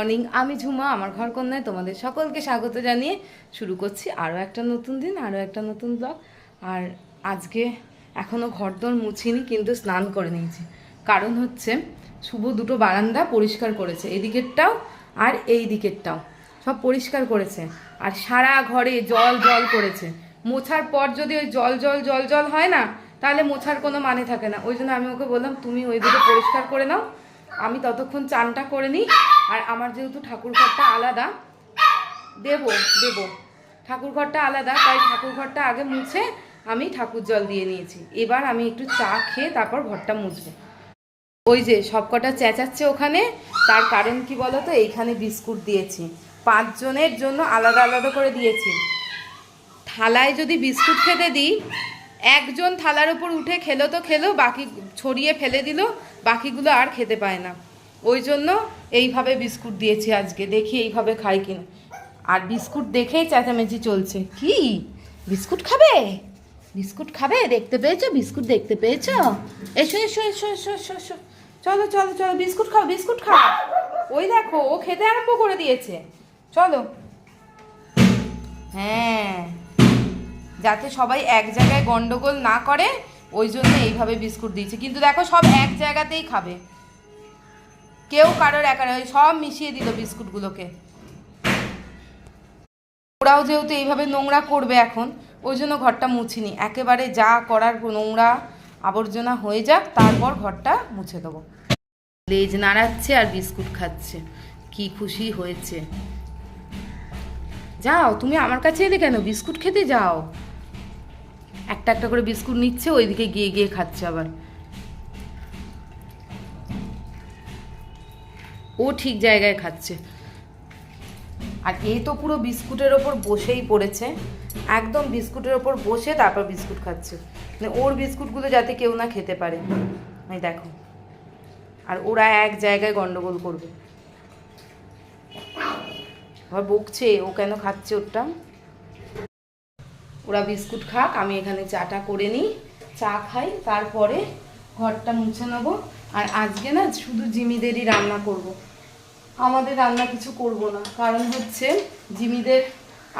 Morning. আমি ঝুমা, আমার ঘর কন্যায় তোমাদের সকলকে স্বাগত জানিয়ে শুরু করছি আরও একটা নতুন দিন, আরও একটা নতুন ব্লগ আর আজকে এখনও ঘরদোর মুছিনি, কিন্তু স্নান করে নিয়েছি। কারণ হচ্ছে শুভ দুটো বারান্দা পরিষ্কার করেছে, এদিকেরটাও আর এই দিকেরটাও। সব পরিষ্কার করেছে। আর সারা ঘরে জল জল করেছে। মোছার পর যদি ওই জল জল জল জল হয় না, তাহলে মোছার কোনো মানে থাকে না। ওই জন্য আমি ওকে বললাম, তুমি ওই দুটো পরিষ্কার করে নাও। আমি ততক্ষণ চানটা করে নিই আর আমার যেহেতু ঠাকুর ঘরটা আলাদা, দেব দেব। ঠাকুর ঘরটা আলাদা, তাই ঠাকুর ঘরটা আগে মুছে আমি ঠাকুর জল দিয়ে নিয়েছি। এবার আমি একটু চা খেয়ে তারপর ঘরটা মুছবো। ওই যে সবকটা চেঁচাচ্ছে ওখানে, তার কারণ কি বলো তো এইখানে বিস্কুট দিয়েছি। পাঁচজনের জন্য আলাদা আলাদা করে দিয়েছি। থালায় যদি বিস্কুট খেতে দিই, একজন থালার উপর উঠে খেলো তো খেলো, বাকি ছড়িয়ে ফেলে দিল, বাকিগুলো আর খেতে পায় না। ওই জন্য এইভাবে বিস্কুট দিয়েছি আজকে, দেখি এইভাবে খাই কিনা। আর বিস্কুট দেখেই চেঁচামেচি চলছে। কি? বিস্কুট খাবে? বিস্কুট খাবে? দেখতে পেয়েছ? বিস্কুট দেখতে পেয়েছ? এসো এসো এসো এসো এসো এসো। চলো চলো চলো, বিস্কুট খাও বিস্কুট খাও। ওই দেখো, ও খেতে আরম্ভ করে দিয়েছে। চলো। হ্যাঁ। যাতে সবাই এক জায়গায় গন্ডগোল না করে, ওই জন্য এইভাবে বিস্কুট দিয়েছে। কিন্তু দেখো, সব এক জায়গাতেই খাবে। কেউ কারোর একার ওই সব মিশিয়ে দিল বিস্কুটগুলোকে। ওরাও যেহেতু এইভাবে নোংরা করবে এখন, ওই জন্য ঘরটা মুছিনি। একেবারে যা করার নোংরা আবর্জনা হয়ে যাক, তারপর ঘরটা মুছে দেবো। লেজ নাড়াচ্ছে আর বিস্কুট খাচ্ছে। কি খুশি হয়েছে। যাও, তুমি আমার কাছে এলে কেন? বিস্কুট খেতে যাও। একটা একটা করে বিস্কুট নিচ্ছে, ওইদিকে গিয়ে গিয়ে খাচ্ছে আবার। ও ঠিক জায়গায় খাচ্ছে। আর এ তো পুরো বিস্কুটের ওপর বসেই পড়েছে। একদম বিস্কুটের ওপর বসে তারপর বিস্কুট খাচ্ছে। মানে ওর বিস্কুটগুলো যাতে কেউ না খেতে পারে। এই দেখো। আর ওরা এক জায়গায় গন্ডগোল করবে। আবার বকছে, ও কেন খাচ্ছে ওরটা? ওরা বিস্কুট খাক, আমি এখানে চাটা করে নিই, চা খাই, তারপরে ঘরটা মুছে নেব। আর আজকে না শুধু জিমিদেরই রান্না করব। আমাদের রান্না কিছু করব না। কারণ হচ্ছে জিমিদের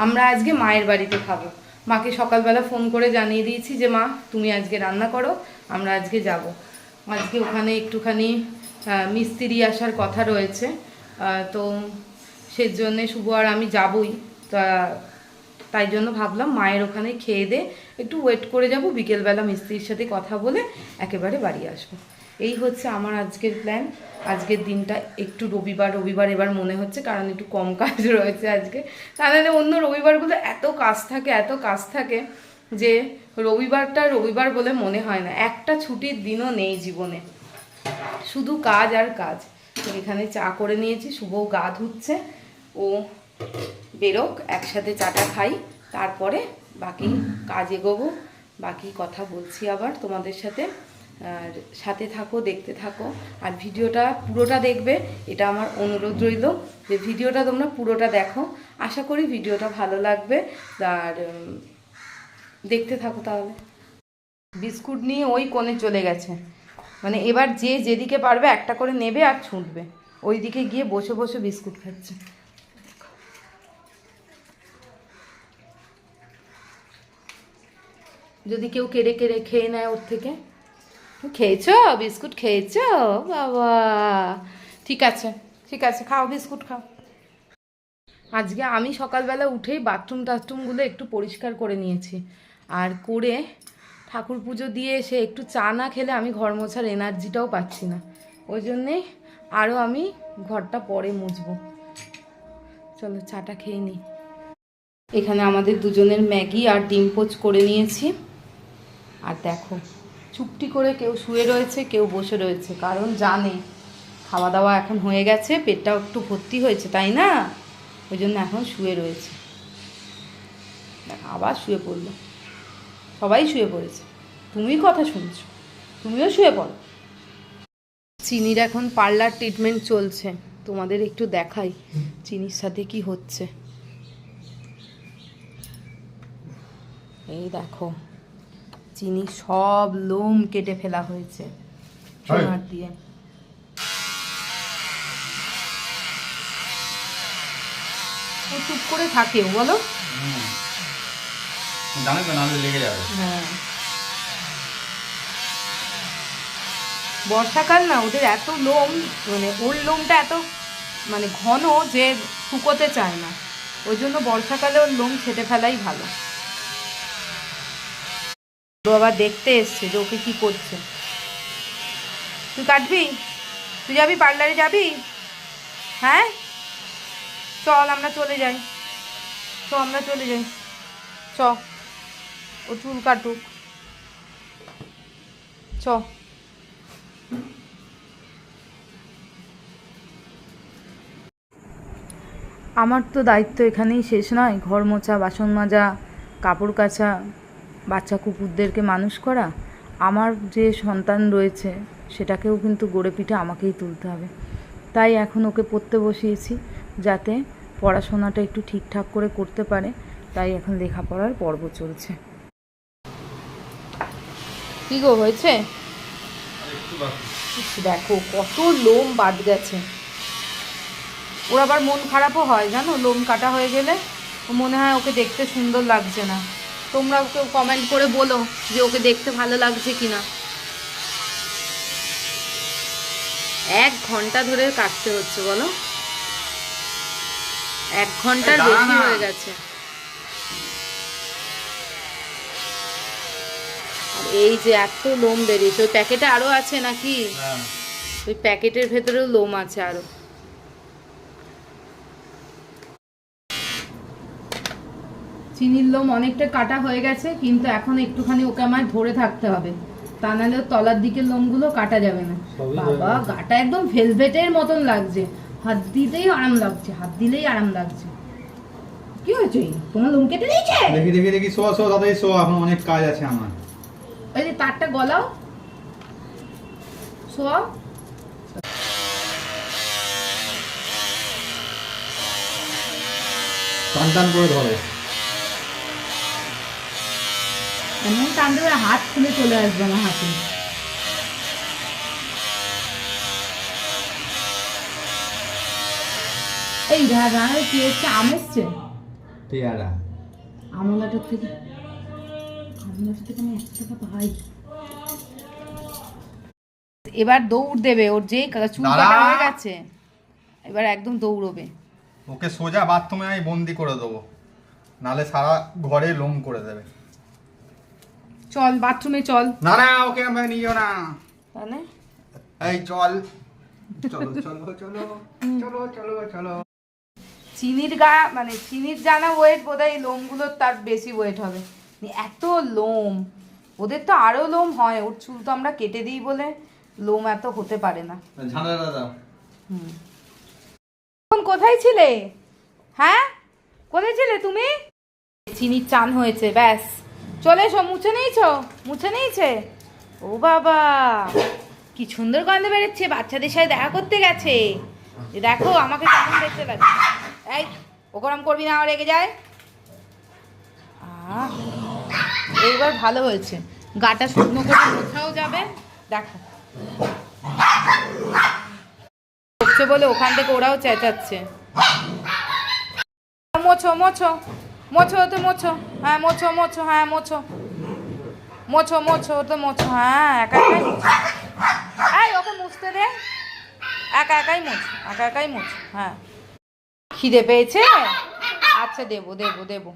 আমরা আজকে মায়ের বাড়িতে খাব। মাকে সকালবেলা ফোন করে জানিয়ে দিয়েছি যে, মা, তুমি আজকে রান্না করো, আমরা আজকে যাব। আজকে ওখানে একটুখানি মিস্ত্রি আসার কথা রয়েছে। তো সেজন্যে শুভ আর আমি যাবই। তা, তাই জন্য ভাবলাম মায়ের ওখানে খেয়ে দে, একটু ওয়েট করে যাব, বিকেলবেলা মিস্ত্রির সাথে কথা বলে একেবারে বাড়ি আসব। এই হচ্ছে আমার আজকের প্ল্যান আজকের দিনটা একটু রবিবার রবিবার এবার মনে হচ্ছে, কারণ একটু কম কাজ রয়েছে আজকে। তাহলে অন্য রবিবারগুলো এত কাজ থাকে, এত কাজ থাকে যে রবিবারটা রবিবার বলে মনে হয় না। একটা ছুটির দিনও নেই জীবনে। শুধু কাজ আর কাজ। এখানে চা করে নিয়েছি শুভ গা ধুচ্ছে। ও বেরোক, একসাথে চাটা খাই, তারপরে বাকি কাজ এগোবো। বাকি কথা বলছি আবার তোমাদের সাথে। আর সাথে থাকো, দেখতে থাকো। আর ভিডিওটা পুরোটা দেখবে, এটা আমার অনুরোধ রইল যে ভিডিওটা তোমরা পুরোটা দেখো। আশা করি ভিডিওটা ভালো লাগবে। আর দেখতে থাকো তাহলে। বিস্কুট নিয়ে ওই কোণে চলে গেছে। মানে এবার যে যেদিকে পারবে একটা করে নেবে আর ছুটবে। ওই দিকে গিয়ে বসে বসে বিস্কুট খাচ্ছে। যদি কেউ কেড়ে কেড়ে খেয়ে নেয় ওর থেকে। খেয়েছো? বিস্কুট খেয়েছো? বাবা। ঠিক আছে ঠিক আছে, খাও, বিস্কুট খাও। আজকে আমি সকালবেলা উঠেই বাথরুম টাথরুমগুলো একটু পরিষ্কার করে নিয়েছি। আর করে ঠাকুর পুজো দিয়ে এসে একটু চা না খেলে আমি ঘর মোছার এনার্জিটাও পাচ্ছি না। ওই জন্যেই আরও আমি ঘরটা পরে মুছবো। চলো চাটা খেয়ে নিই এখানে আমাদের দুজনের ম্যাগি আর ডিম পোচ করে নিয়েছি। আর দেখো চুপটি করে কেউ শুয়ে রয়েছে, কেউ বসে রয়েছে, কারণ জানে। খাওয়া দাওয়া এখন হয়ে গেছে, পেটটাও একটু ভর্তি হয়েছে, তাই না? ওই জন্য এখন শুয়ে রয়েছে। আবার শুয়ে পড়ল। সবাই শুয়ে পড়েছে। তুমি কথা শুনছো। তুমিও শুয়ে পড়ো। চিনির এখন পার্লার ট্রিটমেন্ট চলছে। তোমাদের একটু দেখাই চিনির সাথে কি হচ্ছে। এই দেখো। চিনি সব লোম কেটে ফেলা হয়েছে ট্রিমার দিয়ে। চুপ করে থাকেও বলো। হুম। তো নাহলে লেগে যাবে। হ্যাঁ। বর্ষাকাল না ওদের এত লোম মানে ওর লোমটা এত মানে ঘন যে শুকোতে চায় না। ওই জন্য বর্ষাকালে ওর লোম ছেটে ফেলাই ভালো। আবার দেখতে এসছে যে ওকে কি করছে। তুই কাটবি? তুই যাবি পার্লারে যাবি? হ্যাঁ? চল আমরা চলে যাই। চ, আমরা চলে যাই। চ, ও চুল কাটুক। চ। আমার তো দায়িত্ব এখানেই শেষ নয়। ঘর মোছা, বাসন মাজা, কাপড় কাচা। বাচ্চা কুকুরদেরকে মানুষ করা, আমার যে সন্তান রয়েছে, সেটাকেও কিন্তু গড়ে পিঠে আমাকেই তুলতে হবে। তাই এখন ওকে পড়তে বসিয়েছি যাতে পড়াশোনাটা একটু ঠিকঠাক করে করতে পারে। তাই এখন লেখাপড়ার পর্ব চলছে। কি গো হয়েছে? দেখো, কত লোম বাদ গেছে। ওর আবার মন খারাপও হয়, জানো? লোম কাটা হয়ে গেলে মনে হয় ওকে দেখতে সুন্দর লাগছে না। তোমরা ওকে কমেন্ট করে বলো যে ওকে দেখতে ভালো লাগছে কিনা। এক ঘণ্টা ধরে কাটতে হচ্ছে বলো। এক ঘণ্টার বেশি হয়ে গেছে। এই যে এত লোম বেরিয়েছে ওই প্যাকেটে আরও আছে নাকি? হ্যাঁ। ওই প্যাকেটের ভেতরেও লোম আছে আরও। চিনির লোম অনেকটা কাটা হয়ে গেছে কিন্তু এখন একটুখানি ওকে আমায় ধরে থাকতে হবে। তা নাহলে তলার দিকের লোমগুলো কাটা যাবে না। বাবা গাটা একদম ভেলভেটের মতন লাগছে। হাত দিতেই আরাম লাগছে হাত দিলেই আরাম লাগছে। কি হয়েছে? তোমার লোম কেটে দিয়েছে? দেখি দেখি দেখি শো শো শো এখন অনেক কাজ আছে আমার। ওই যে তারটা গলাও। শোয়াও টান টান করে ধরে। এমন টান দেবে হাত খুলে চলে আসবে আমার হাতে। এই রান্নার কি হচ্ছে? আম এসছে? পেয়ারা। আমলাটার থেকে। আমলাটার থেকে আমি একশো টাকা পাই। এবার দৌড় দেবে ওর যেই কা- চুল কাটা হয়ে গেছে এবার একদম দৌড়বে। ওকে সোজা বাথরুমে আমি বন্দি করে দেবো। নালে সারা ঘরে লোম করে দেবে। চল বাথরুমে চল। না না ওকে আমি নিও না। তাহলে? এই চল। চলো চলো চলো চলো চলো চলো। চিনির গা মানে চিনির জানা ওয়েট বোধহয় লোমগুলোর তার বেশি ওয়েট হবে। এত লোম। ওদের তো আরও লোম হয় ওর চুল তো আমরা কেটে দিই বলে লোম এত হতে পারে না। হুম। এখন কোথায় ছিলে? হ্যাঁ? কোথায় ছিলে তুমি? চিনির চান হয়েছে ব্যাস। চলে এসো, মুছে নিয়েছো, মুছে নিয়েছে। ও বাবা, কি সুন্দর গন্ধ বেরোচ্ছে, বাচ্চাদের সাথে দেখা করতে গেছে। দেখো, আমাকে কেমন দেখতে লাগছে। এই ও গরম করবি না, আমার রেগে যায়। এইবার ভালো হয়েছে। গাটা শুকনো করে কোথাও যাবে? দেখো। বলে ওখান থেকে ওরাও চেঁচাচ্ছে। মোছো মোছো মোছো তো মোছো হ্যাঁ মোছো মোছো হ্যাঁ মোছো মোছো মোছো তো মোছো হ্যাঁ একা একাই মোছো। এই ওকে মুছতে দে একা একাই মোছো একা একাই মোছো হ্যাঁ খিদে পেয়েছে আচ্ছা দেবো দেবো দেবো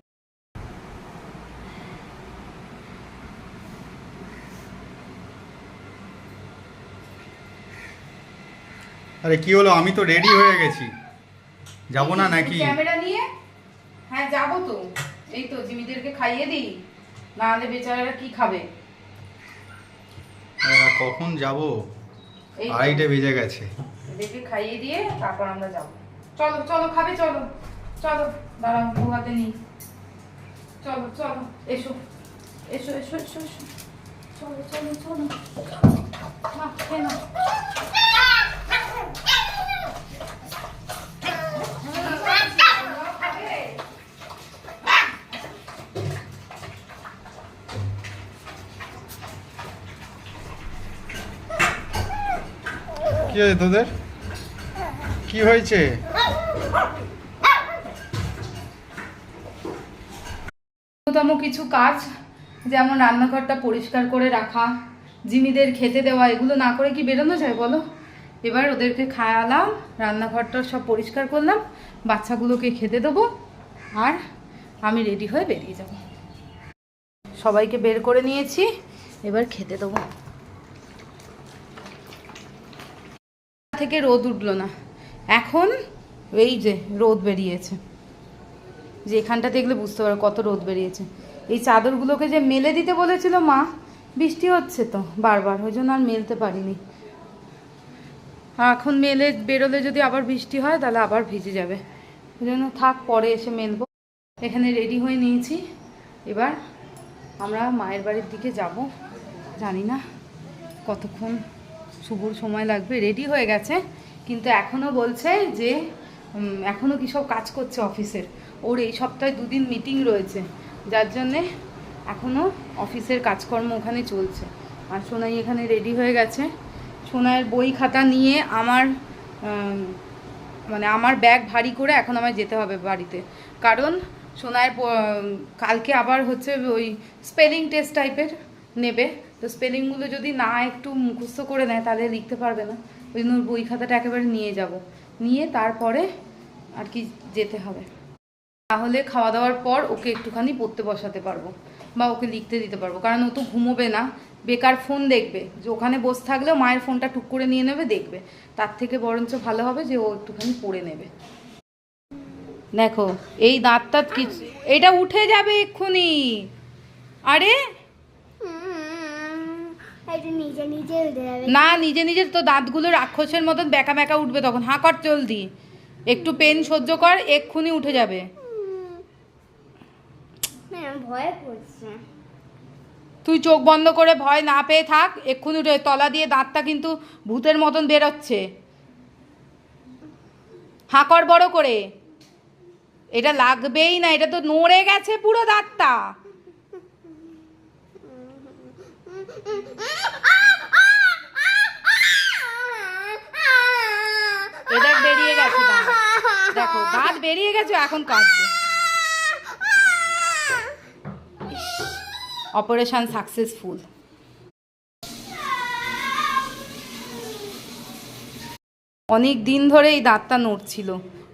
আরে কি হলো? আমি তো রেডি হয়ে গেছি। যাব না নাকি? ক্যামেরা নিয়ে? হ্যাঁ যাব তো। এই তো জিমিদেরকে খাইয়ে দিই। নাহলে বেচারারা কি খাবে? কখন যাব। আড়াইটে বেজে গেছে। এদেরকে খাইয়ে দিয়ে তারপর আমরা যাব। চলো চলো খাবে চলো। চলো দাঁড়াও হাতে নিই। চলো চলো এসো। এসো এসো এসো এসো। চলো চলো চলো। না খেয়ে কি হয়েছে তোদের? কি হয়েছে? ন্যূনতম কিছু কাজ, যেমন রান্নাঘরটা পরিষ্কার করে রাখা, জিমিদের খেতে দেওয়া, এগুলো না করে কি বেরোনো যায় বলো? এবার ওদেরকে খাওয়ালাম, রান্নাঘরটা সব পরিষ্কার করলাম, বাচ্চাগুলোকে খেতে দেবো, আর আমি রেডি হয়ে বেরিয়ে যাব। সবাইকে বের করে নিয়েছি, এবার খেতে দেবো। থেকে রোদ উঠল না। এখন এই যে রোদ বেরিয়েছে। যে এখানটা দেখলে বুঝতে পারো কত রোদ বেরিয়েছে। এই চাদরগুলোকে যে মেলে দিতে বলেছিল মা, বৃষ্টি হচ্ছে তো বারবার, ওই জন্য আর মেলতে পারিনি। এখন মেলে, বেরোলে যদি আবার বৃষ্টি হয়, তাহলে আবার ভিজে যাবে। ওই জন্য থাক, পরে এসে মেলবো। এখানে রেডি হয়ে নিয়েছি। এবার আমরা মায়ের বাড়ির দিকে যাব। জানি না কতক্ষণ শুভর সময় লাগবে রেডি হয়ে গেছে। কিন্তু এখনও বলছে যে এখনও কী সব কাজ করছে অফিসের। ওর এই সপ্তাহে দুদিন মিটিং রয়েছে। যার জন্যে এখনও অফিসের কাজকর্ম ওখানে চলছে। আর সোনাই এখানে রেডি হয়ে গেছে। সোনাইয়ের বই খাতা নিয়ে আমার মানে আমার ব্যাগ ভারী করে এখন আমায় যেতে হবে বাড়িতে। কারণ সোনার কালকে আবার হচ্ছে ওই স্পেলিং টেস্ট টাইপের নেবে। তো স্পেলিংগুলো যদি না একটু মুখস্থ করে নেয়, তাহলে লিখতে পারবে না। ওই জন্য বই খাতাটা একেবারে নিয়ে যাব। নিয়ে তারপরে আর কি যেতে হবে। তাহলে খাওয়া দাওয়ার পর ওকে একটুখানি পড়তে বসাতে পারব বা ওকে লিখতে দিতে পারব। কারণ ও তো ঘুমোবে না। বেকার ফোন দেখবে। যে ওখানে বসে থাকলেও মায়ের ফোনটা টুক করে নিয়ে নেবে, দেখবে। তার থেকে বরঞ্চ ভালো হবে যে ও একটুখানি পড়ে নেবে। দেখো, এই দাঁত দাঁতটা কি এটা উঠে যাবে এক্ষুনি। আরে হুম, এটা নিজে নিজে উঠে যাবে না নিজে নিজে তো দাঁতগুলো রাক্ষসের মতন ব্যাকা ব্যাকা উঠবে তখন। হাঁ কর জলদি। একটু পেন সহ্য কর এক্ষুনি উঠে যাবে। তুই চোখ বন্ধ করে ভয় না পেয়ে থাক এক্ষুনি উঠে তলা দিয়ে দাঁতটা কিন্তু ভূতের মতন বেরোচ্ছে। হাঁ কর বড় করে। এটা লাগবেই না এটা তো নড়ে গেছে পুরো দাঁতটা। এটা বেরিয়ে গেছে দেখো দাঁত বেরিয়ে গেছে, এখন কাটবে অপারেশন সাকসেসফুল অনেক দিন ধরে এই দাঁতটা নড়ছিল।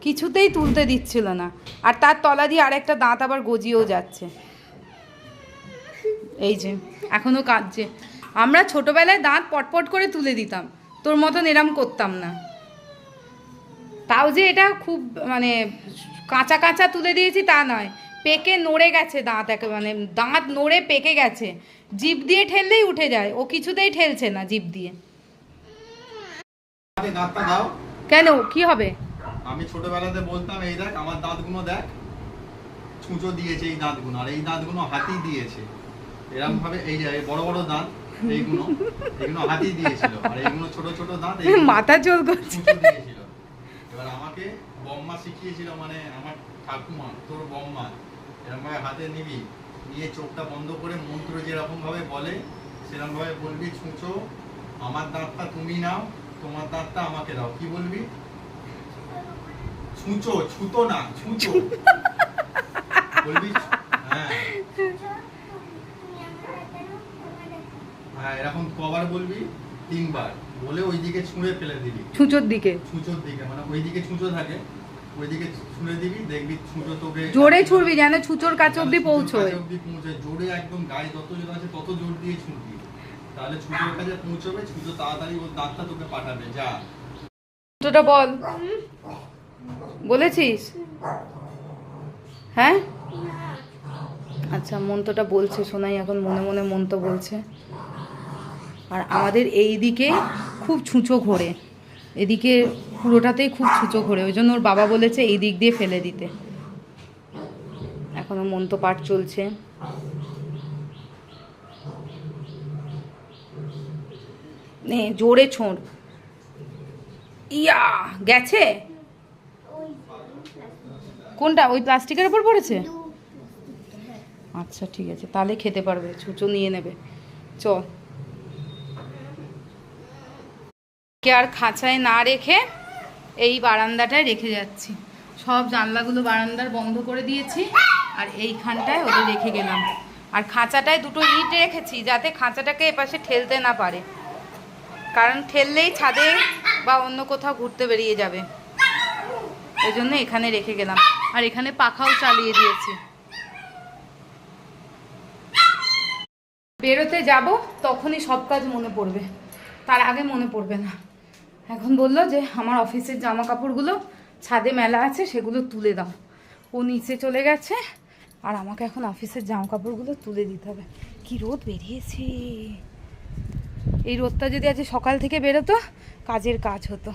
কিছুতেই তুলতে দিচ্ছিল না। আর তার তলা দিয়ে আরেকটা দাঁত আবার গজিয়েও যাচ্ছে। এই যে এখনও কাঁদছে। আমরা ছোটবেলায় দাঁত পটপট করে তুলে দিতাম। তোর মতন এরম করতাম না। তাও যে এটা খুব মানে কাঁচা কাঁচা তুলে দিয়েছি তা নয়। পেকে নড়ে গেছে দাঁত একে মানে দাঁত নড়ে পেকে গেছে। জিভ দিয়ে ঠেললেই উঠে যায়। ও কিছুতেই ঠেলছে না জিভ দিয়ে। কেন? কি হবে? আমি ছোটবেলাতে বলতাম এই দেখ আমার দাঁতগুলো দেখ। ছুঁচো দিয়েছে এই দাঁতগুলো আর এই দাঁতগুলো হাতি দিয়েছে। এরকম ভাবে এই যে বড় বড় দাঁত এইগুলো এগুলো হাতি দিয়েছিল। আর এইগুলো ছোট ছোট দাঁত মাথা চল করছে। দিয়েছিল। এবার আমাকে বম্মা শিখিয়েছিল মানে আমার ঠাকুমা তোর বম্মা এরকম ভাবে হাতে নিবি। নিয়ে চোখটা বন্ধ করে মন্ত্র যেরকম ভাবে বলে সেরকম ভাবে বলবি ছুঁচো আমার দাঁতটা তুমি নাও তোমার দাঁতটা আমাকে দাও। কি বলবি? ছুঁচো ছুতো না ছুঁচো। বলবি হ্যাঁ। হ্যাঁ এরকম কবার বলবি? তিনবার। বলে ওইদিকে ছুঁড়ে ফেলে দিবি। ছুঁচোর দিকে? ছুঁচোর দিকে মানে ওইদিকে ছুঁচো থাকে। ওইদিকে ছুঁড়ে দিবি দেখবি ছুঁচো তোকে জোরে ছুড়বি যেন ছুঁচোর কাছে অব্দি পৌঁছয়। অবধি পৌঁছায়। জোরে একদম গায়ে যত জোর আছে তত জোর দিয়ে ছুঁড়বি। তাহলে ছুঁচোর কাছে পৌঁছবে ছুঁচো তাড়াতাড়ি ওর দাঁতটা তোকে পাঠাবে যা। মন্ত্রটা বল। বলেছিস? হ্যাঁ? আচ্ছা মন্ত্রটা বলছে শোনাই এখন মনে মনে মন্ত্র বলছে। আর আমাদের এই দিকে খুব ছুঁচো ঘোরে। এদিকে পুরোটাতেই খুব ছুঁচো ঘোরে। ওই জন্য ওর বাবা বলেছে এই দিক দিয়ে ফেলে দিতে। এখনও মন্ত্র পাঠ চলছে। নে, জোরে ছোঁড়। ইয়া, গেছে? কোনটা? ওই প্লাস্টিকের উপর পড়েছে? আচ্ছা ঠিক আছে। তাহলে খেতে পারবে। ছুঁচো নিয়ে নেবে। চ। কে আর খাঁচায় না রেখে এই বারান্দাটায় রেখে যাচ্ছি। সব জানলাগুলো বারান্দার বন্ধ করে দিয়েছি আর এইখানটায় ওদের রেখে গেলাম। আর খাঁচাটায় দুটো ইট রেখেছি যাতে খাঁচাটাকে এপাশে ঠেলতে না পারে। কারণ ঠেললেই ছাদে বা অন্য কোথাও ঘুরতে বেরিয়ে যাবে। ওই জন্য এখানে রেখে গেলাম। আর এখানে পাখাও চালিয়ে দিয়েছি। বেরোতে যাব, তখনই সব কাজ মনে পড়বে। তার আগে মনে পড়বে না। এখন বলল যে আমার অফিসের জামা কাপড়গুলো ছাদে মেলা আছে, সেগুলো তুলে দাও। ও নিচে চলে গেছে আর আমাকে এখন অফিসের জামা কাপড়গুলো তুলে দিতে হবে। কি রোদ বেরিয়েছে। এই রোদটা যদি আজ সকাল থেকে বেরোতো, কাজের কাজ হতো।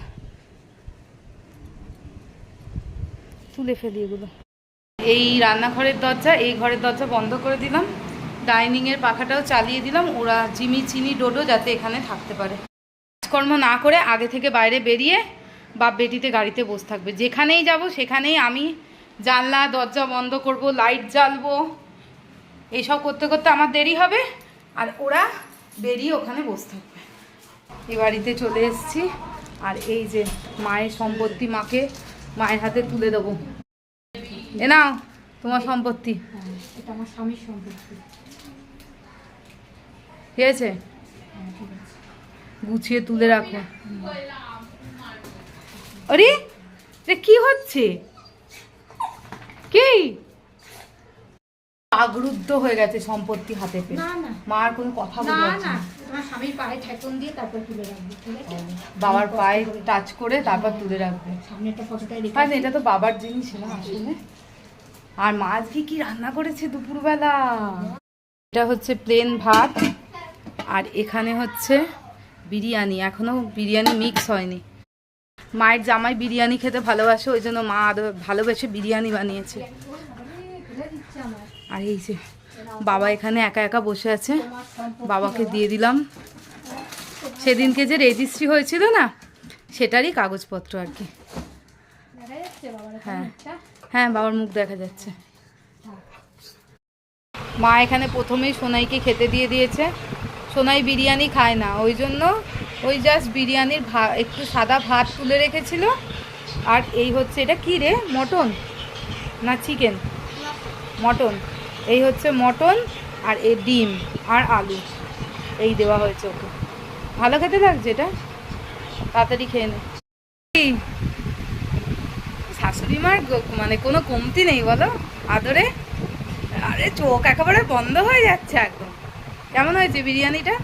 তুলে ফেলি এগুলো। এই রান্নাঘরের দরজা, এই ঘরের দরজা বন্ধ করে দিলাম। ডাইনিংয়ের পাখাটাও চালিয়ে দিলাম। ওরা জিমি চিনি ডোডো যাতে এখানে থাকতে পারে। কাজকর্ম না করে আগে থেকে বাইরে বেরিয়ে বাপ বেটিতে গাড়িতে বসে থাকবে। যেখানেই যাব সেখানেই আমি জানলা দরজা বন্ধ করব লাইট জ্বালবো। এইসব করতে করতে আমার দেরি হবে আর ওরা বেরিয়ে ওখানে বসে থাকবে। এ বাড়িতে চলে এসেছি আর এই যে মায়ের সম্পত্তি মাকে মায়ের হাতে তুলে দেবো। এ নাও তোমার সম্পত্তি। এটা আমার স্বামীর সম্পত্তি। ঠিক আছে। গুছিয়ে তুলে রাখো। আরে এটা কি হচ্ছে? কি আগ্রুদ্ধ হয়ে গেছে সম্পত্তি হাতে পেয়ে। না না। মার কোনো কথা তোমার স্বামীর পায়ে ঠেকন দিয়ে তারপর তুলে রাখবি ঠিক আছে? বাবার পায়ে টাচ করে তারপর তুলে রাখবে। সামনে একটা ফটোটাই হ্যাঁ এটা তো বাবার জিনিস না আসলে। আর মা আজকে কি রান্না করেছে দুপুরবেলা? এটা হচ্ছে প্লেন ভাত আর এখানে হচ্ছে বিরিয়ানি, এখনও বিরিয়ানি মিক্স হয়নি। মায়ের জামাই বিরিয়ানি খেতে ভালোবাসে, ওই জন্য মা আদৌ ভালোবেসে বিরিয়ানি বানিয়েছে। আর এই যে, বাবা এখানে একা একা বসে আছে, বাবাকে দিয়ে দিলাম। সেদিনকে যে রেজিস্ট্রি হয়েছিল না, সেটারই কাগজপত্র আর কি। হ্যাঁ। হ্যাঁ বাবার মুখ দেখা যাচ্ছে। মা এখানে প্রথমেই সোনাইকে খেতে দিয়ে দিয়েছে। সোনাই বিরিয়ানি খায় না। ওই জন্য ওই জাস্ট বিরিয়ানির ভা, একটু সাদা ভাত তুলে রেখেছিল। আর এই হচ্ছে, এটা কী রে? মটন? না চিকেন মটন। এই হচ্ছে মটন আর এই ডিম আর আলু। এই দেওয়া হয়েছে ওকে। ভালো খেতে লাগছে এটা? তাড়াতাড়ি খেয়ে নে? শাশুড়ি মার মানে কোনো কমতি নেই বলো? আদরে? আরে চোখ একেবারে বন্ধ হয়ে যাচ্ছে একদম। কেমন হয়েছে বিরিয়ানিটা?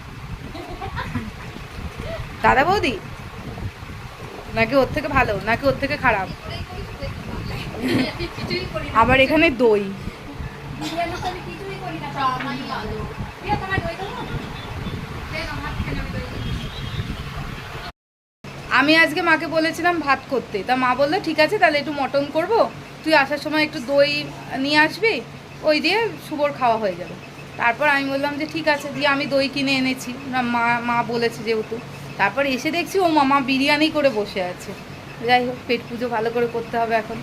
দাদা বৌদি? নাকি ওর থেকে ভালো, নাকি ওর থেকে খারাপ? আবার এখানে দই। আমি আজকে মাকে বলেছিলাম ভাত করতে। তা মা বলল, ঠিক আছে, তাহলে একটু মটন করব। তুই আসার সময় একটু দই নিয়ে আসবি, ওই দিয়ে শুভর খাওয়া হয়ে যাবে। তারপর আমি বললাম যে ঠিক আছে দিয়ে আমি দই কিনে এনেছি। মা মা বলেছে যেহেতু। তারপর এসে দেখছি ও মামা বিরিয়ানি করে বসে আছে। যাই হোক পেট পুজো ভালো করে করতে হবে এখন।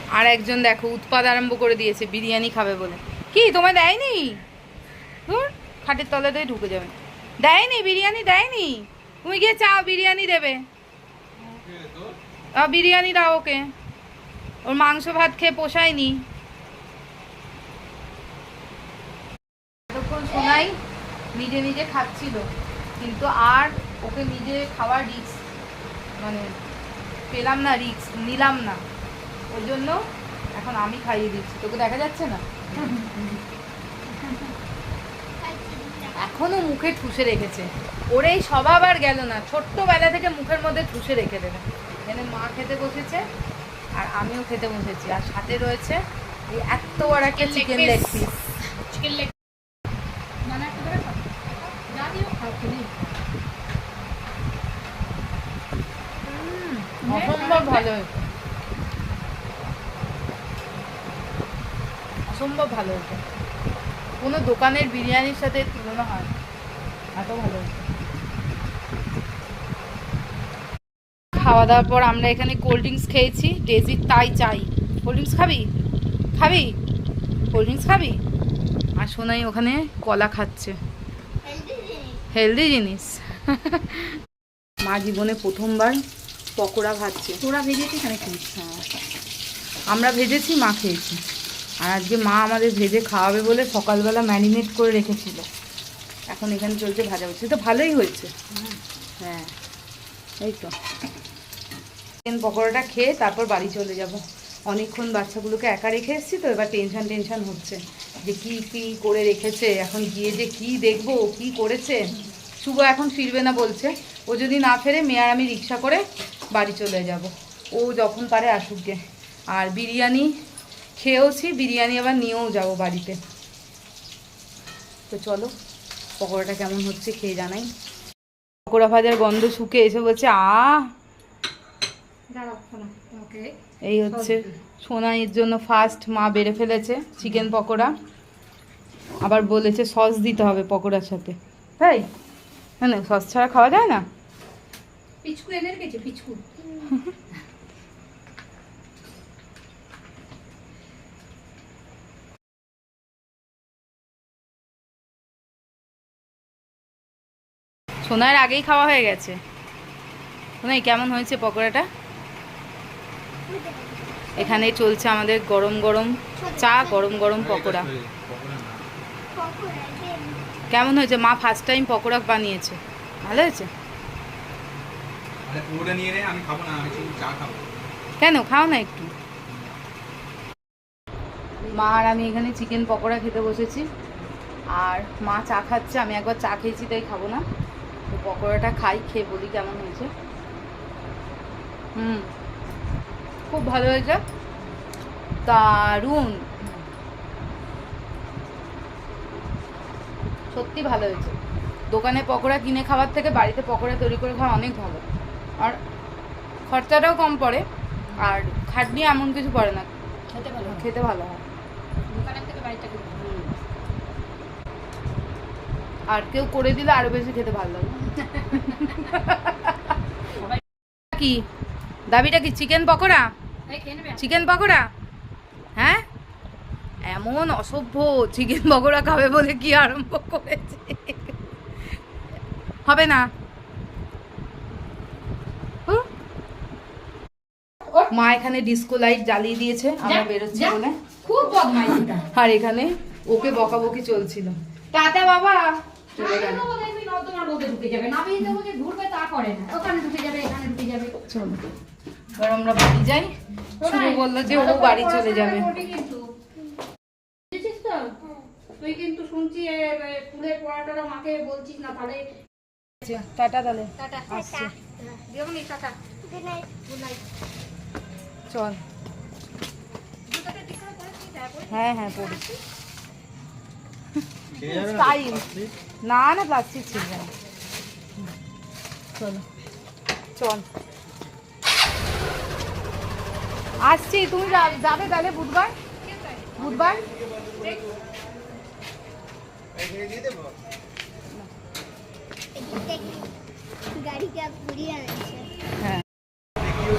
আর একজন দেখো উৎপাদ আরম্ভ করে দিয়েছে বিরিয়ানি খাবে বলে। কি তোমায় দেয়নি? ধুর, খাটের তলাতেই ঢুকে যাবে। দেয়নি বিরিয়ানি দেয়নি? তুমি গিয়ে চাও বিরিয়ানি দেবে। বিরিয়ানি দাও ওকে। ওর মাংস ভাত খেয়ে পোষায়নি। এতক্ষণ শোনাই নিজে নিজে খাচ্ছিল। কিন্তু আর ওকে নিজে খাওয়ার রিক্স মানে পেলাম না রিক্স নিলাম না। ওই জন্য এখন আমি খাইয়ে দিচ্ছি। তোকে দেখা যাচ্ছে না? এখনও মুখে ঠুসে রেখেছে। ওর এই স্বভাব আর গেল না। ছোট্টবেলা থেকে মুখের মধ্যে ঠুসে রেখে দেবে। এখানে মা খেতে বসেছে আর আমিও খেতে বসেছি। আর সাথে রয়েছে এই এত বড় একটা chicken leg piece chicken leg নানা একটা করে খাও যা দিও খাও খেলি অসম্ভব ভালো হয়েছে অসম্ভব ভালো হয়েছে কোনো দোকানের বিরিয়ানির সাথে তুলনা হয়। এত ভালো। খাওয়া দাওয়ার পর আমরা এখানে কোল্ড ড্রিঙ্কস খেয়েছি ডেজির তাই চাই কোল্ড ড্রিঙ্কস খাবি? খাবি? কোল্ড ড্রিঙ্কস খাবি? আর সোনাই ওখানে কলা খাচ্ছে। হেলদি জিনিস। মা জীবনে প্রথমবার পকোড়া ভাজছে তোরা ভেজেছিস? আমি খাই আমরা ভেজেছি মা খেয়েছি। আর আজকে মা আমাদের ভেজে খাওয়াবে বলে সকালবেলা ম্যারিনেট করে রেখেছিল। এখন এখানে চলছে ভাজা হচ্ছে তো ভালোই হয়েছে। হ্যাঁ এই তো। চিকেন পকোড়াটা খেয়ে তারপর বাড়ি চলে যাব। অনেকক্ষণ বাচ্চাগুলোকে একা রেখে এসেছি তো, এবার টেনশন টেনশন হচ্ছে। যে কি কি করে রেখেছে, এখন গিয়ে যে কি দেখব, কি করেছে? শুভ এখন ফিরবে না বলছে। ও যদি না ফেরে মেয়ে আমি রিক্সা করে বাড়ি চলে যাব। ও যখন পারে আসুক গে। আর বিরিয়ানি খেয়েওছি বিরিয়ানি আবার নিয়েও যাব বাড়িতে। তো চলো পকোড়াটা কেমন হচ্ছে খেয়ে জানাই। পকোড়া ভাজার গন্ধ শুকে এসে বলছে আ এই হচ্ছে সোনাইয়ের জন্য ফার্স্ট মা বেড়ে ফেলেছে চিকেন পকোড়া। আবার বলেছে সস দিতে হবে পকোড়ার সাথে। তাই হ্যাঁ সস ছাড়া খাওয়া যায় না? পিচকু এনে রেখেছে পিচকু। সোনার আগেই খাওয়া হয়ে গেছে। সোনাই, কেমন হয়েছে পকোড়াটা? এখানে চলছে আমাদের গরম গরম চা, গরম গরম পকোড়া। কেমন হয়েছে? মা ফার্স্ট টাইম পকোড়া বানিয়েছে। ভালো হয়েছে? কেন? খাও না একটু। মা আর আমি এখানে চিকেন পকোড়া খেতে বসেছি। আর মা চা খাচ্ছে, আমি একবার চা খেয়েছি, তাই খাব না। তো পকোড়াটা খাই খেয়ে বলি কেমন হয়েছে। হুম খুব ভালো হয়েছে। দারুণ। সত্যি ভালো হয়েছে। দোকানে পকোড়া কিনে খাওয়ার থেকে বাড়িতে পকোড়া তৈরি করে খাওয়া অনেক ভালো। আর খরচাটাও কম পড়ে আর খাটনি এমন কিছু পড়ে না। খেতে ভালো খেতে ভালো হয়। দোকানের থেকে বাড়িটা কিনে আর কেউ করে দিলে আরও বেশি খেতে ভালো লাগে। কি? দাবিটা কি চিকেন পকোড়া? চিকেন পকোড়া? হ্যাঁ? এমন অসভ্য চিকেন পকোড়া খাবে বলে কি আরম্ভ করেছে? হবে না? মা এখানে ডিস্কো লাইট জ্বালিয়ে দিয়েছে আমরা বেরোচ্ছি। বলে। খুব বদমাইশিটা। আর এখানে ওকে বকাবকি চলছিল। টাটা বাবা। চলে গেল নর্দমার মধ্যে ঢুকে যাবে। ঘুরবে তা করে না। ওখানে ঢুকে যাবে এখানে ঢুকে যাবে। চলো। এবার আমরা বাড়ি যাই। শুরু বলল যে ও বাড়ি চলে যাবে। তুই কিন্তু শুনছি পড়াটা মাকে বলছিস না তাহলে টাটা তাহলে। টাটা। আসছে। Tata. Good night good night চল। তারপরে হ্যাঁ হ্যাঁ পড়েছি খেয়ে না না প্লাস্টিক ছিল না চলো চল আসছি তুমি যাবে তাহলে বুধবার? বুধবার?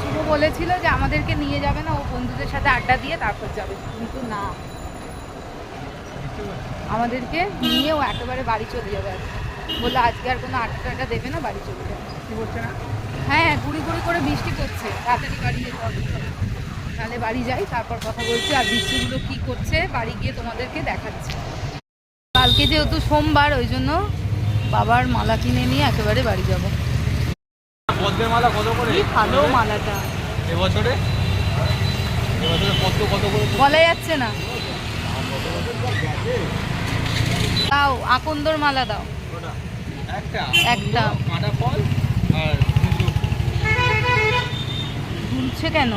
শুভ বলেছিল যে আমাদেরকে নিয়ে যাবে না ও বন্ধুদের সাথে আড্ডা দিয়ে তারপর যাবে। কিন্তু না। আমাদেরকে নিয়ে ও একেবারে বাড়ি চলে যাবে বলল আজকে আর কোনো আড্ডা টাড্ডা দেবে না বাড়ি চলে যাবে। কি করছে না? হ্যাঁ গুড়ি গুড়ি করে বৃষ্টি করছে তাড়াতাড়ি বাড়ি যেতে হবে। তাহলে বাড়ি যাই তারপর কথা বলছি। আর বৃষ্টিগুলো কি করছে বাড়ি গিয়ে তোমাদেরকে দেখাচ্ছি। কালকে যেহেতু সোমবার ওই জন্য বাবার মালা কিনে নিয়ে একেবারে বাড়ি যাব। পদ্মের মালা কত করে? ভালো মালাটা। এবছরে? এবছরে কত কত করে? বলা যাচ্ছে না। দাও আকন্দর মালা দাও? একটা কেন?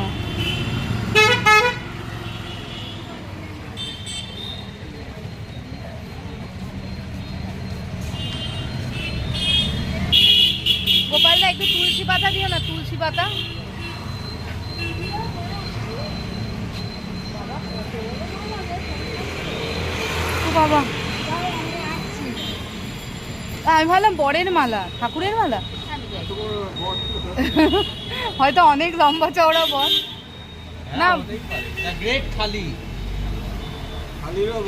গোপালদা একটু তুলসী পাতা দিও না তুলসী পাতা ও বাবা আমি ভাবলাম বরের মালা ঠাকুরের মালা। হয়তো অনেক লম্বা চওড়া বর। না। গ্রেট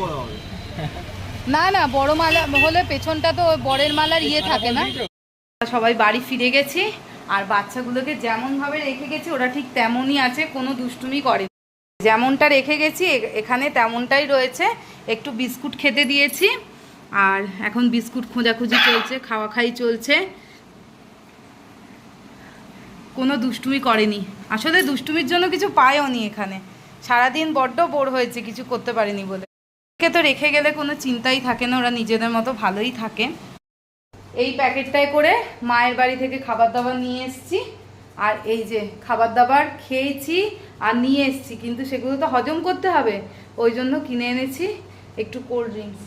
বড় হবে। না না বড় মালা হলে পেছনটা তো বরের মালার ইয়ে থাকে না। সবাই বাড়ি ফিরে গেছি আর বাচ্চাগুলোকে যেমন ভাবে রেখে গেছি ওরা ঠিক তেমনই আছে কোনো দুষ্টুমি করে যেমনটা রেখে গেছি এখানে তেমনটাই রয়েছে। একটু বিস্কুট খেতে দিয়েছি। আর এখন বিস্কুট খোঁজাখুঁজি চলছে খাওয়া খাই চলছে। কোনো দুষ্টুমি করেনি। আসলে দুষ্টুমির জন্য কিছু পায়ও নি এখানে। সারাদিন বড্ড বোর হয়েছে, কিছু করতে পারেনি বলে। কে তো রেখে গেলে কোনো চিন্তাই থাকে না, ওরা নিজেদের মতো ভালোই থাকে। এই প্যাকেটটায় করে মায়ের বাড়ি থেকে খাবার দাবার নিয়ে এসেছি। আর এই যে খাবার দাবার খেয়েছি আর নিয়ে এসেছি, কিন্তু সেগুলো তো হজম করতে হবে। ওই জন্য কিনে এনেছি একটু কোল্ড ড্রিঙ্কস।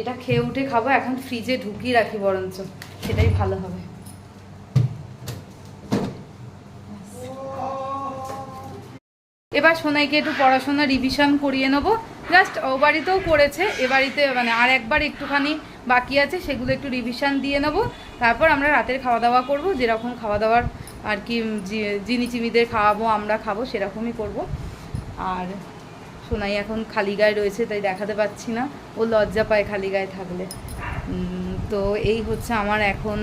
এটা খেয়ে উঠে খাব, এখন ফ্রিজে ঢুকিয়ে রাখি বরঞ্চ। সেটাই ভালো হবে। এবার সোনাইকে একটু পড়াশোনা রিভিশন করিয়ে নেব। জাস্ট ও বাড়িতেও করেছে, এ বাড়িতে মানে আর একবার একটুখানি বাকি আছে, সেগুলো একটু রিভিশন দিয়ে নেব। তারপর আমরা রাতের খাওয়া দাওয়া করব, যেরকম খাওয়া দাওয়ার আর কি জিনি চিমিদের খাওয়াবো, আমরা খাব, সেরকমই করব। আর সোনাই এখন খালি গায়ে রয়েছে, তাই দেখাতে পাচ্ছি না। ও লজ্জা পায় খালি গায়ে থাকলে। তো এই হচ্ছে আমার এখন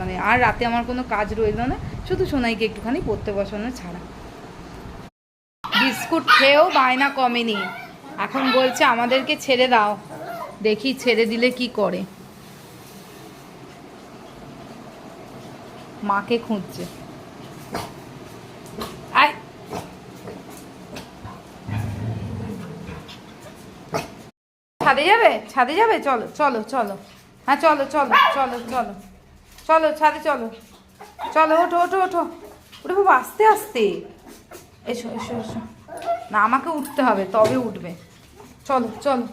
মানে আর রাতে আমার কোনো কাজ রইল না, শুধু সোনাইকে একটুখানি পড়তে বসানো ছাড়া। বিস্কুট খেয়েও বায়না কমেনি। এখন বলছে, আমাদেরকে ছেড়ে দাও। দেখি ছেড়ে দিলে কি করে। মাকে খুঁজছে। ছাদে যাবে? ছাদে যাবে? চলো চলো চলো। হ্যাঁ চলো চলো চলো চলো। চলো, ছাদে চলো। চলো, ওঠো ওঠো ওঠো। ওঠো বাবা, আস্তে আস্তে। এসো এসো এসো। না, আমাকে উঠতে হবে, তবে উঠবে। চলো চলো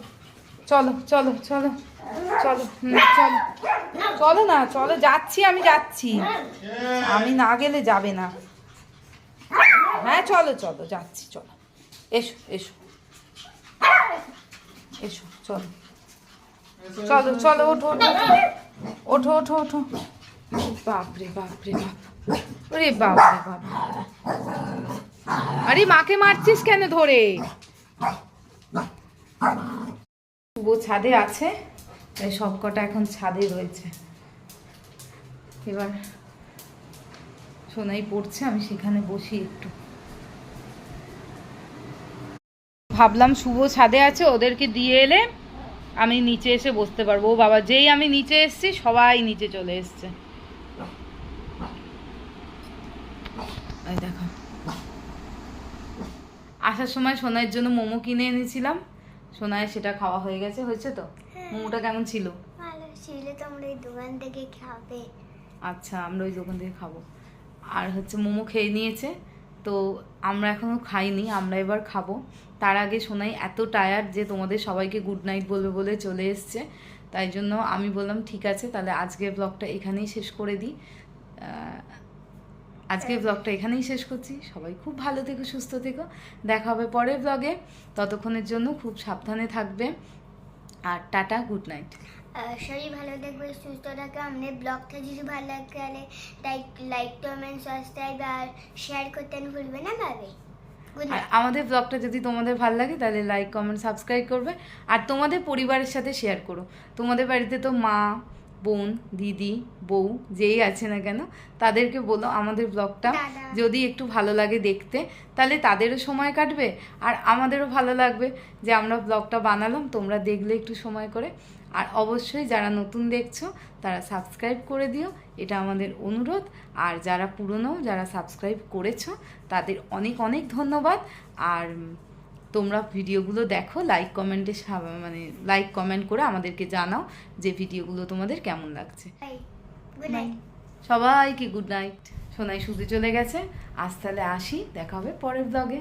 চলো চলো চলো চলো চলো। চলো না, চলো, যাচ্ছি, আমি যাচ্ছি। আমি না গেলে যাবে না। হ্যাঁ চলো চলো, যাচ্ছি, চলো। এসো এসো। এসো। চলো। চলো চলো ওঠো ওঠো ওঠো ওঠো বাপরে বাপরে বাপ। ওরে বাপরে বাপ আরে মাকে মারছিস কেন ধরে? শুভ ছাদে আছে তাই সব কটা এখন ছাদে রয়েছে। এবার সোনাই পড়ছে আমি সেখানে বসি একটু। ভাবলাম শুভ ছাদে আছে ওদেরকে দিয়ে এলে আমি নিচে এসে বসতে পারব। ও বাবা যেই আমি নিচে এসেছি সবাই নিচে চলে এসছে। দেখো। আসার সময় সোনাইয়ের জন্য মোমো কিনে এনেছিলাম। সোনায় সেটা খাওয়া হয়ে গেছে হয়েছে তো? মোমোটা কেমন ছিল? ভালো ছিল তোমরা এই দোকান থেকে খাবে। আচ্ছা আমরা ওই দোকান থেকে খাব। আর হচ্ছে মোমো খেয়ে নিয়েছে। তো আমরা এখনও খাইনি আমরা এবার খাব। তার আগে সোনাই এত টায়ার্ড যে তোমাদের সবাইকে গুড নাইট বলবে বলে চলে এসছে। তাই জন্য আমি বললাম ঠিক আছে তাহলে আজকের ব্লগটা এখানেই শেষ করে দিই। আজকের ব্লগটা এখানেই শেষ করছি। সবাই খুব ভালো থেকো সুস্থ থেকো। দেখা হবে পরের ব্লগে ততক্ষণের জন্য খুব সাবধানে থাকবে। আর টাটা গুড নাইট শরীর ভালো থাকবে সুস্থ থাকবে আমাদের ব্লগটা যদি ভালো লাগে লাইক লাইক কমেন্ট সাবস্ক্রাইব আর শেয়ার করতে ভুলবে না ভাবে। আর আমাদের ব্লগটা যদি তোমাদের ভালো লাগে তাহলে লাইক কমেন্ট সাবস্ক্রাইব করবে আর তোমাদের পরিবারের সাথে শেয়ার করো। তোমাদের বাড়িতে তো মা বোন দিদি বউ যেই আছে না কেন তাদেরকে বলো আমাদের ব্লগটা যদি একটু ভালো লাগে দেখতে তাহলে তাদেরও সময় কাটবে আর আমাদেরও ভালো লাগবে যে আমরা ব্লগটা বানালাম তোমরা দেখলে একটু সময় করে। আর অবশ্যই যারা নতুন দেখছ তারা সাবস্ক্রাইব করে দিও এটা আমাদের অনুরোধ। আর যারা পুরনো যারা সাবস্ক্রাইব করেছ তাদের অনেক অনেক ধন্যবাদ। আর তোমরা ভিডিওগুলো দেখো লাইক কমেন্টে মানে লাইক কমেন্ট করে আমাদেরকে জানাও যে ভিডিওগুলো তোমাদের কেমন লাগছে। সবাইকে গুড নাইট সোনাই শুতে চলে গেছে। আজ তাহলে আসি দেখা হবে পরের ব্লগে